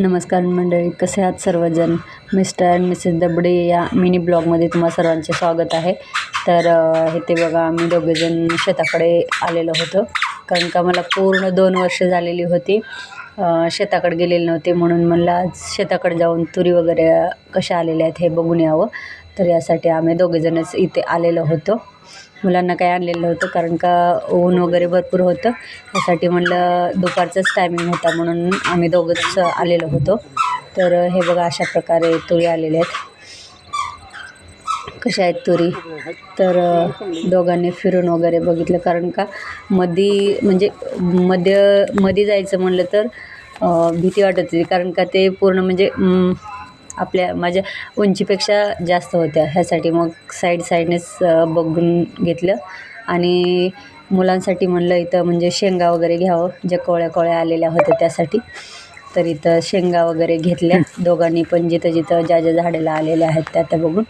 नमस्कार मंडळी कसे आहात सर्वजण? मिस्टर अँड मिसेस दबडे या मिनी ब्लॉगमध्ये तुम्हा सर्वांचे स्वागत आहे. तर हे ते बघा आम्ही दोघेजण शेताकडे आलेलो होतो. कारण का मला पूर्ण दोन वर्ष झालेली होती. शेताकडे गेलेले नव्हते म्हणून मला आज शेताकडे जाऊन तुरी वगैरे कशा आलेल्या आहेत हे बघून यावं. तर यासाठी आम्ही दोघेजणच इथे आलेलो होतो. मुलांना काही आणलेलं नव्हतं कारण का ऊन वगैरे भरपूर होतं. त्यासाठी म्हणलं दुपारचाच टायमिंग होता म्हणून आम्ही दोघंच आलेलो होतो. तर हे बघा अशा प्रकारे तुरी आलेल्या आहेत. कशा आहेत तुरी? तर दोघांनी फिरून वगैरे बघितलं कारण का मधी म्हणजे मध्यमध्ये जायचं म्हणलं तर भीती वाटत होती कारण का ते पूर्ण म्हणजे आपल्या माझ्या उंचीपेक्षा जास्त होत्या. ह्यासाठी मग साईड साईडनेच बघून घेतलं. आणि मुलांसाठी म्हणलं इथं म्हणजे शेंगा वगैरे घ्यावं. ज्या कोळ्या कोळ्या आलेल्या होत्या त्यासाठी. तर इथं शेंगा वगैरे घेतल्या. दोघांनी पण जिथं जिथं ज्या ज्या झाडाला आलेल्या आहेत त्या त्या बघून.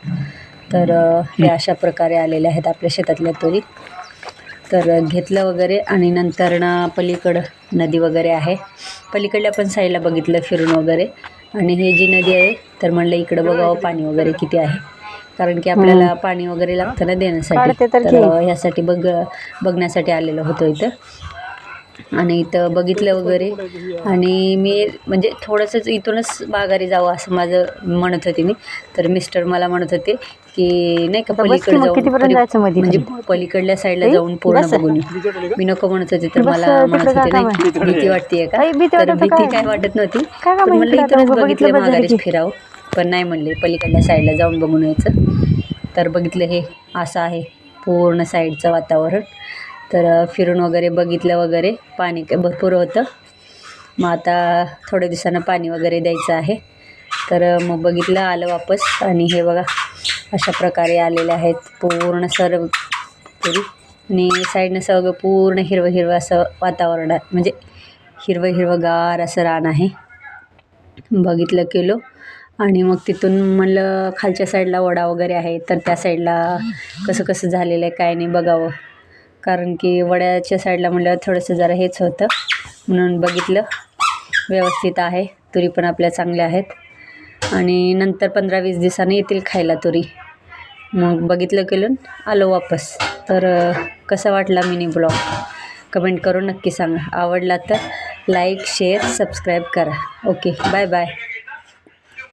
तर हे अशा प्रकारे आलेल्या आहेत आपल्या शेतातल्या तुरी. तर घेतलं वगैरे. आणि नंतर ना पलीकडं नदी वगैरे आहे. पलीकडल्या पण साईडला बघितलं फिरून वगैरे. आणि हे जी नदी आहे तर म्हणलं इकडं बघावं पाणी वगैरे किती आहे. कारण की आपल्याला पाणी वगैरे लागतं ना देण्यासाठी. तर. ह्यासाठी बघ बघण्यासाठी आलेलो होतो इथं. आणि इथं बघितलं वगैरे आणि मी म्हणजे थोडंसंच इथूनच माघारी जावं असं माझं म्हणत होते मी तर मिस्टर मला म्हणत होते की नाही का पलीकडे जाऊन म्हणजे? पलीकडल्या साईडला जाऊन पूर्ण. बघून. मी नको म्हणत होते तर मला म्हणत होते नाही भीती वाटते का तर भीती काय? वाटत नव्हती पण म्हणलं? इथूनच बघितलं माघारीच. फिरावं पण नाही म्हणले पलीकडल्या साईडला जाऊन बघून यायचं तर बघितलं हे असं आहे पूर्ण साईडचं वातावरण तर फिरून वगैरे बघितलं वगैरे पाणी भरपूर होतं. मग आता थोड्या दिवसानं पाणी वगैरे द्यायचं आहे. तर मग बघितलं आलं वापस. आणि हे बघा अशा प्रकारे आलेले आहेत पूर्ण सर्व तरी आणि साईडनं सगळं पूर्ण हिरवं हिरवं असं वातावरण आहे. म्हणजे हिरवं हिरवंगार असं रान आहे. बघितलं केलो. आणि मग तिथून म्हणलं खालच्या साईडला वडा वगैरे आहे. तर त्या साईडला कसं कसं झालेलं आहे काय नाही बघावं. कारण की वड्याच्या साईडला म्हटल्यावर थोडंसं जरा हेच होतं. म्हणून बघितलं. व्यवस्थित आहे. तुरी पण आपल्या चांगल्या आहेत. आणि नंतर पंधरा वीस दिवसांनी येतील खायला तुरी. मग बघितलं केलं आलो वापस. तर कसा वाटला मिनी ब्लॉग? कमेंट करून नक्की सांगा. आवडला तर लाईक शेअर सबस्क्राईब करा. Okay bye bye.